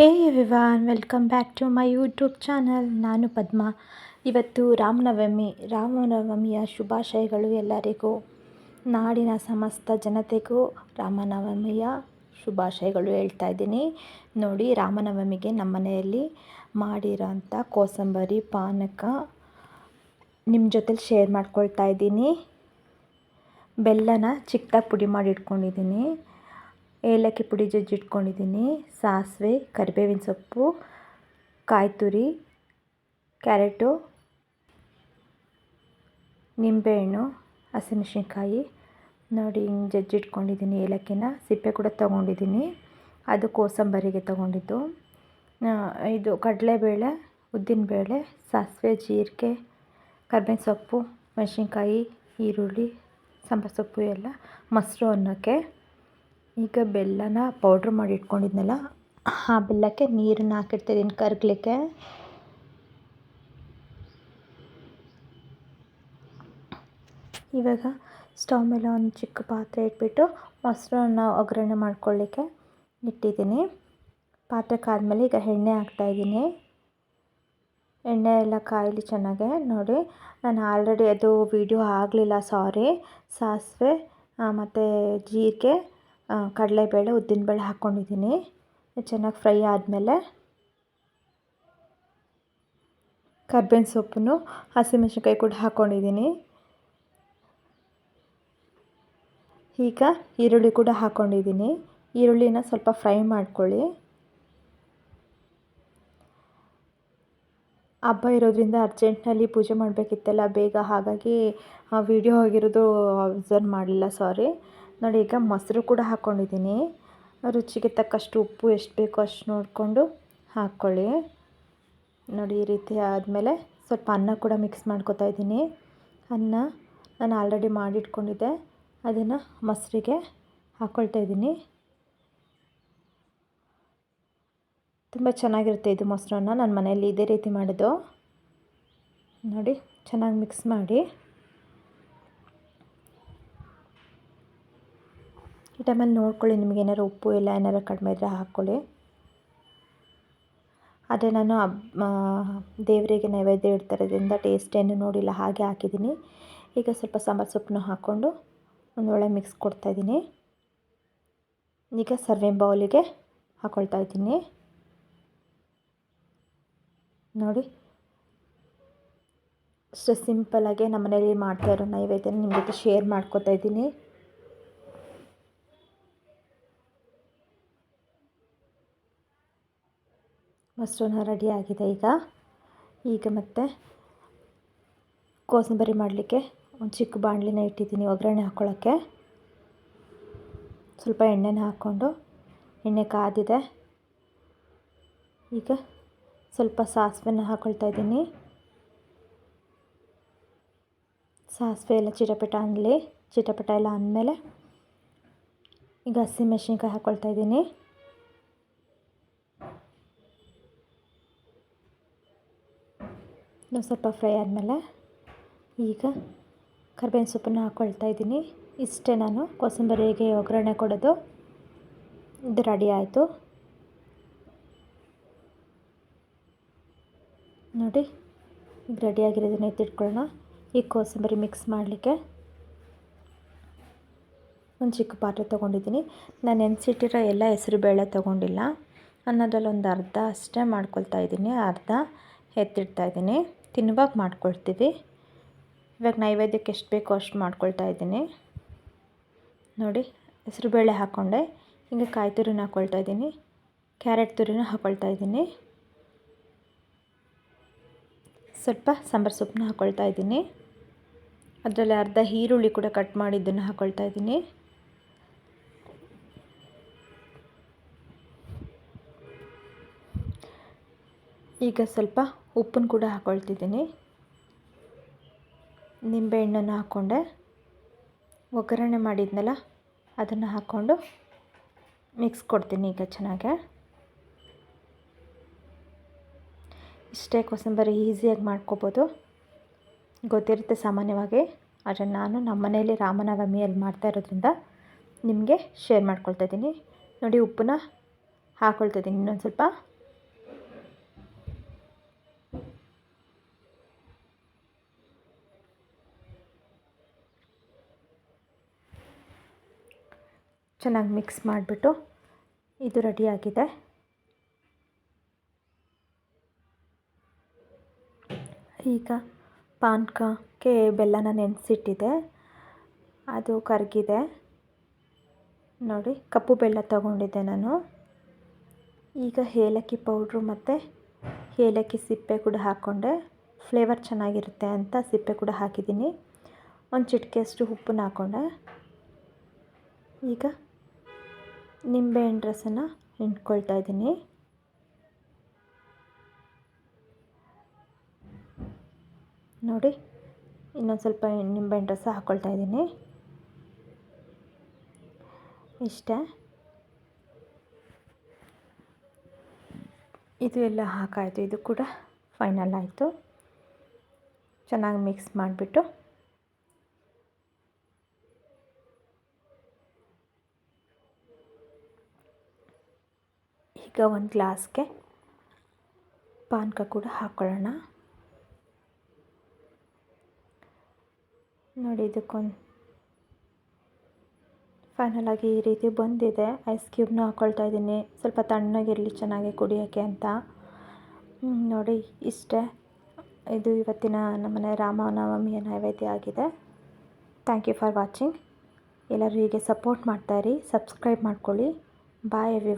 Hey Vivaan welcome back to my YouTube channel. ನಾನು ಪದ್ಮ. ಇವತ್ತು ರಾಮನವಮಿ ರಾಮನವಮಿಯ ಶುಭಾಶಯಗಳು ಎಲ್ಲರಿಗೂ, ನಾಡಿನ ಸಮಸ್ತ ಜನತೆಗೂ ರಾಮನವಮಿಯ ಶುಭಾಶಯಗಳು ಹೇಳ್ತಾ ಇದ್ದೀನಿ. ನೋಡಿ ರಾಮನವಮಿಗೆ ನಮ್ಮ ಮನೆಯಲ್ಲಿ ಮಾಡಿರೋಂಥ ಕೋಸಂಬರಿ, ಪಾನಕ ನಿಮ್ಮ ಜೊತೆಲಿ ಶೇರ್ ಮಾಡ್ಕೊಳ್ತಾ ಇದ್ದೀನಿ. ಬೆಲ್ಲನ ಚಿಕ್ಕದಾಗಿ ಪುಡಿ ಮಾಡಿ ಇಟ್ಕೊಂಡಿದ್ದೀನಿ. ಏಲಕ್ಕಿ ಪುಡಿ ಜಜ್ಜಿಟ್ಕೊಂಡಿದ್ದೀನಿ ಸಾಸಿವೆ, ಕರಿಬೇವಿನ ಸೊಪ್ಪು ಕಾಯಿ ತುರಿ ಕ್ಯಾರೆಟು, ನಿಂಬೆಹಣ್ಣು, ಹಸಿಮೆಣ್ಸಿನ್ಕಾಯಿ. ನೋಡಿ, ಹಿಂಗೆ ಜಜ್ಜಿಟ್ಕೊಂಡಿದ್ದೀನಿ ಏಲಕ್ಕಿನ. ಸಿಪ್ಪೆ ಕೂಡ ತೊಗೊಂಡಿದ್ದೀನಿ. ಅದು ಕೋಸಂಬರಿಗೆ ತೊಗೊಂಡಿದ್ದು. ಇದು ಕಡಲೆಬೇಳೆ, ಉದ್ದಿನಬೇಳೆ, ಸಾಸಿವೆ, ಜೀರಿಗೆ, ಕರ್ಬೇವಿನ ಸೊಪ್ಪು, ಮೆಣಸಿನ್ಕಾಯಿ, ಈರುಳ್ಳಿ, ಸಾಂಬಾರು ಸೊಪ್ಪು ಎಲ್ಲ ಮೊಸರು ಅನ್ನಕ್ಕೆ. ಈಗ ಬೆಲ್ಲನ ಪೌಡ್ರ್ ಮಾಡಿ ಇಟ್ಕೊಂಡಿದ್ನಲ್ಲ, ಆ ಬೆಲ್ಲಕ್ಕೆ ನೀರನ್ನು ಹಾಕಿರ್ತಿದ್ದೀನಿ ಕರಗಲಿಕ್ಕೆ. ಇವಾಗ ಸ್ಟವ್ ಮೇಲೆ ಒಂದು ಚಿಕ್ಕ ಪಾತ್ರೆ ಇಟ್ಬಿಟ್ಟು ಮೊಸರನ್ನ ಒಗ್ಗರಣೆ ಮಾಡ್ಕೊಳ್ಳಿಕ್ಕೆ ಇಟ್ಟಿದ್ದೀನಿ. ಪಾತ್ರೆ ಕಾದ್ಮೇಲೆ ಈಗ ಎಣ್ಣೆ ಹಾಕ್ತಾಯಿದ್ದೀನಿ ಎಣ್ಣೆ ಎಲ್ಲ ಕಾಯಲಿ ಚೆನ್ನಾಗೆ, ನೋಡಿ. ನಾನು ಆಲ್ರೆಡಿ ಅದು ವೀಡಿಯೋ ಆಗಲಿಲ್ಲ ಸಾರಿ ಸಾಸಿವೆ ಮತ್ತು ಜೀರಿಗೆ ಕಡಲೆಬೇಳೆ ಉದ್ದಿನಬೇಳೆ ಹಾಕ್ಕೊಂಡಿದ್ದೀನಿ. ಚೆನ್ನಾಗಿ ಫ್ರೈ ಆದಮೇಲೆ ಕರ್ಬೇವಿನ ಸೊಪ್ಪನ್ನು ಹಸಿಮೆಣ್ಸಿನ್ಕಾಯಿ ಕೂಡ ಹಾಕ್ಕೊಂಡಿದ್ದೀನಿ. ಈಗ ಈರುಳ್ಳಿ ಕೂಡ ಹಾಕ್ಕೊಂಡಿದ್ದೀನಿ. ಈರುಳ್ಳಿನ ಸ್ವಲ್ಪ ಫ್ರೈ ಮಾಡ್ಕೊಳ್ಳಿ. ಹಬ್ಬ ಇರೋದ್ರಿಂದ ಅರ್ಜೆಂಟ್ನಲ್ಲಿ ಪೂಜೆ ಮಾಡಬೇಕಿತ್ತಲ್ಲ, ಬೇಗ ಹಾಗಾಗಿ ಆ ವಿಡಿಯೋ ಆಗಿರೋದು ಅಬ್ಸರ್ವ್ ಮಾಡಲಿಲ್ಲ ಸಾರಿ ನೋಡಿ, ಈಗ ಮೊಸರು ಕೂಡ ಹಾಕ್ಕೊಂಡಿದ್ದೀನಿ ರುಚಿಗೆ ತಕ್ಕಷ್ಟು ಉಪ್ಪು ಎಷ್ಟು ಬೇಕೋ ಅಷ್ಟು ನೋಡಿಕೊಂಡು ಹಾಕ್ಕೊಳ್ಳಿ. ನೋಡಿ, ಈ ರೀತಿ ಆದಮೇಲೆ ಸ್ವಲ್ಪ ಅನ್ನ ಕೂಡ ಮಿಕ್ಸ್ ಮಾಡ್ಕೊತಾ ಇದ್ದೀನಿ. ಅನ್ನ ನಾನು ಆಲ್ರೆಡಿ ಮಾಡಿಟ್ಕೊಂಡಿದ್ದೆ. ಅದನ್ನು ಮೊಸರಿಗೆ ಹಾಕ್ಕೊಳ್ತಾ ಇದ್ದೀನಿ. ತುಂಬ ಚೆನ್ನಾಗಿರುತ್ತೆ ಇದು ಮೊಸರನ್ನ. ನಾನು ಮನೆಯಲ್ಲಿ ಇದೇ ರೀತಿ ಮಾಡೋದು ನೋಡಿ, ಚೆನ್ನಾಗಿ ಮಿಕ್ಸ್ ಮಾಡಿ. ಈ ಟೈಮಲ್ಲಿ ನೋಡ್ಕೊಳ್ಳಿ, ನಿಮಗೆ ಏನಾರು ಉಪ್ಪು ಇಲ್ಲ ಏನಾರು ಕಡಿಮೆ ಇದ್ದರೆ ಹಾಕ್ಕೊಳ್ಳಿ. ಅದೇ ನಾನು ದೇವರಿಗೆ ನೈವೇದ್ಯ ಇಡ್ತಾರದ್ರಿಂದ ಟೇಸ್ಟ್ ಏನು ನೋಡಿಲ್ಲ, ಹಾಗೆ ಹಾಕಿದ್ದೀನಿ. ಈಗ ಸ್ವಲ್ಪ ಸಾಂಬಾರು ಸೊಪ್ಪನ್ನು ಹಾಕ್ಕೊಂಡು ಒಂದು ಒಳ್ಳೆ ಮಿಕ್ಸ್ ಕೊಡ್ತಾಯಿದ್ದೀನಿ ಈಗ ಸರ್ವಿಂಗ್ ಬೌಲಿಗೆ ಹಾಕ್ಕೊಳ್ತಾ ಇದ್ದೀನಿ. ನೋಡಿ. ಸೊ ಸಿಂಪಲಾಗೆ ನಮ್ಮ ಮನೇಲಿ ಮಾಡ್ತಾ ಇರೋ ನೈವೇದ್ಯನ ನಿಮ್ಮ ಜೊತೆ ಶೇರ್ ಮಾಡ್ಕೋತಾ ಇದ್ದೀನಿ. ಮೊಸರನ್ನ ರೆಡಿ ಆಗಿದೆ ಈಗ. ಈಗ ಮತ್ತೆ ಕೋಸಂಬರಿ ಮಾಡಲಿಕ್ಕೆ ಒಂದು ಚಿಕ್ಕ ಬಾಣಲಿನ ಇಟ್ಟಿದ್ದೀನಿ ಒಗ್ಗರಣೆ ಹಾಕ್ಕೊಳ್ಳೋಕ್ಕೆ ಸ್ವಲ್ಪ ಎಣ್ಣೆನ ಹಾಕ್ಕೊಂಡು ಎಣ್ಣೆ ಕಾದಿದೆ. ಈಗ ಸ್ವಲ್ಪ ಸಾಸಿವೆನ ಹಾಕ್ಕೊಳ್ತಾ ಇದ್ದೀನಿ. ಸಾಸಿವೆ ಎಲ್ಲ ಚಿಟಪಟ ಅನ್ನಲಿ ಚಿಟಪಟ ಎಲ್ಲ ಅಂದಮೇಲೆ ಈಗ ಹಸಿಮೆಣ್ಸಿನ್ಕಾಯಿ ಹಾಕ್ಕೊಳ್ತಾ ಇದ್ದೀನಿ. ಇನ್ನೂ ಸ್ವಲ್ಪ ಫ್ರೈ ಆದಮೇಲೆ ಈಗ ಕರ್ಬೇವಿನ ಸೊಪ್ಪನ್ನು ಹಾಕ್ಕೊಳ್ತಾ ಇದ್ದೀನಿ. ಇಷ್ಟೇ ನಾನು ಕೋಸಂಬರಿಗೆ ಒಗ್ಗರಣೆ ಕೊಡೋದು. ಇದು ರೆಡಿ ಆಯಿತು. ನೋಡಿ ಈಗ ರೆಡಿಯಾಗಿರೋದನ್ನ ಎತ್ತಿಟ್ಕೊಳ್ಳೋಣ. ಈ ಕೋಸಂಬರಿ ಮಿಕ್ಸ್ ಮಾಡಲಿಕ್ಕೆ ಒಂದು ಚಿಕ್ಕ ಪಾತ್ರೆ ತೊಗೊಂಡಿದ್ದೀನಿ. ನಾನು ನೆನೆಸಿಟ್ಟಿರೋ ಎಲ್ಲ ಹೆಸರು ಬೇಳೆ ತೊಗೊಂಡಿಲ್ಲ. ಅನ್ನೋದ್ರಲ್ಲಿ ಒಂದು ಅರ್ಧ ಅಷ್ಟೇ ಮಾಡ್ಕೊಳ್ತಾ ಇದ್ದೀನಿ. ಅರ್ಧ ಎತ್ತಿಡ್ತಾ ಇದ್ದೀನಿ. ತಿನ್ನುವಾಗ ಮಾಡ್ಕೊಳ್ತೀವಿ. ಇವಾಗ ನೈವೇದ್ಯಕ್ಕೆ ಎಷ್ಟು ಬೇಕೋ ಅಷ್ಟು ಮಾಡ್ಕೊಳ್ತಾ ಇದ್ದೀನಿ. ನೋಡಿ ಹೆಸರುಬೇಳೆ ಹಾಕ್ಕೊಂಡೆ ಹಿಂಗೆ ಕಾಯಿ ತುರಿನ ಹಾಕ್ಕೊಳ್ತಾ ಇದ್ದೀನಿ. ಕ್ಯಾರೆಟ್ ತುರಿನ ಹಾಕ್ಕೊಳ್ತಾ ಇದ್ದೀನಿ. ಸ್ವಲ್ಪ ಸಾಂಬಾರು ಸೊಪ್ಪನ್ನ ಹಾಕ್ಕೊಳ್ತಾ ಇದ್ದೀನಿ. ಅದರಲ್ಲಿ ಅರ್ಧ ಈರುಳ್ಳಿ ಕೂಡ ಕಟ್ ಮಾಡಿದ್ದನ್ನು ಹಾಕ್ಕೊಳ್ತಾ ಇದ್ದೀನಿ. ಈಗ ಸ್ವಲ್ಪ ಉಪ್ಪನ್ನು ಕೂಡ ಹಾಕ್ಕೊಳ್ತಿದ್ದೀನಿ ನಿಂಬೆಹಣ್ಣನ್ನು ಹಾಕ್ಕೊಂಡೆ. ಒಗ್ಗರಣೆ ಮಾಡಿದ್ನಲ್ಲ, ಅದನ್ನು ಹಾಕ್ಕೊಂಡು ಮಿಕ್ಸ್ ಕೊಡ್ತೀನಿ ಈಗ ಚೆನ್ನಾಗೆ. ಇಷ್ಟೇ ಕೋಸಂಬರಿ ಈಸಿಯಾಗಿ ಮಾಡ್ಕೋಬೋದು. ಗೊತ್ತಿರುತ್ತೆ ಸಾಮಾನ್ಯವಾಗಿ, ಆದರೆ ನಾನು ನಮ್ಮ ಮನೆಯಲ್ಲಿ ರಾಮನವಮಿಯಲ್ಲಿ ಮಾಡ್ತಾ ಇರೋದ್ರಿಂದ ನಿಮಗೆ ಶೇರ್ ಮಾಡ್ಕೊಳ್ತಾ ಇದ್ದೀನಿ. ನೋಡಿ ಉಪ್ಪನ್ನ ಹಾಕ್ಕೊಳ್ತಾ ಇದ್ದೀನಿ ಇನ್ನೊಂದು ಸ್ವಲ್ಪ. ಚೆನ್ನಾಗಿ ಮಿಕ್ಸ್ ಮಾಡಿಬಿಟ್ಟು ಇದು ರೆಡಿಯಾಗಿದೆ ಈಗ ಪಾನಕಕ್ಕೆ ಬೆಲ್ಲನ ನೆನೆಸಿಟ್ಟಿದೆ. ಅದು ಕರಗಿದೆ. ನೋಡಿ, ಕಪ್ಪು ಬೆಲ್ಲ ತಗೊಂಡಿದ್ದೆ ನಾನು. ಈಗ ಏಲಕ್ಕಿ ಪೌಡ್ರು ಮತ್ತು ಏಲಕ್ಕಿ ಸಿಪ್ಪೆ ಕೂಡ ಹಾಕ್ಕೊಂಡೆ. ಫ್ಲೇವರ್ ಚೆನ್ನಾಗಿರುತ್ತೆ ಅಂತ ಸಿಪ್ಪೆ ಕೂಡ ಹಾಕಿದ್ದೀನಿ. ಒಂದು ಚಿಟಿಕೆಯಷ್ಟು ಉಪ್ಪನ್ನ ಹಾಕ್ಕೊಂಡೆ ಈಗ ನಿಂಬೆಹಣ್ಣು ರಸನ ಹಿಂಡ್ಕೊಳ್ತಾ ಇದ್ದೀನಿ. ನೋಡಿ, ಇನ್ನೊಂದು ಸ್ವಲ್ಪ ನಿಂಬೆಹಣ್ಣು ರಸ ಹಾಕ್ಕೊಳ್ತಾ ಇದ್ದೀನಿ. ಇಷ್ಟೇ. ಇದು ಎಲ್ಲ ಹಾಕಾಯಿತು, ಇದು ಕೂಡ ಫೈನಲ್ ಆಯಿತು. ಚೆನ್ನಾಗಿ ಮಿಕ್ಸ್ ಮಾಡಿಬಿಟ್ಟು ಈಗ ಒಂದು ಗ್ಲಾಸ್ಗೆ ಪಾನಕ ಕೂಡ ಹಾಕ್ಕೊಳ್ಳೋಣ ನೋಡಿ ಇದಕ್ಕೊಂದು ಫೈನಲಾಗಿ ಈ ರೀತಿ ಬಂದಿದೆ. ಐಸ್ ಕ್ಯೂಬ್ನ ಹಾಕ್ಕೊಳ್ತಾ ಇದ್ದೀನಿ. ಸ್ವಲ್ಪ ತಣ್ಣಗಿರಲಿ, ಚೆನ್ನಾಗಿ ಕುಡಿಯೋಕ್ಕೆ ಅಂತ. ನೋಡಿ ಇಷ್ಟೇ. ಇದು ಇವತ್ತಿನ ನಮ್ಮನೆ ರಾಮನವಮಿಯ ನೈವೇದ್ಯ ಆಗಿದೆ. ಥ್ಯಾಂಕ್ ಯು ಫಾರ್ ವಾಚಿಂಗ್ ಎಲ್ಲರೂ ಹೀಗೆ ಸಪೋರ್ಟ್ ಮಾಡ್ತಾಯಿರಿ ಸಬ್ಸ್ಕ್ರೈಬ್ ಮಾಡ್ಕೊಳ್ಳಿ. ಬಾಯ್ ಎವ್ರಿ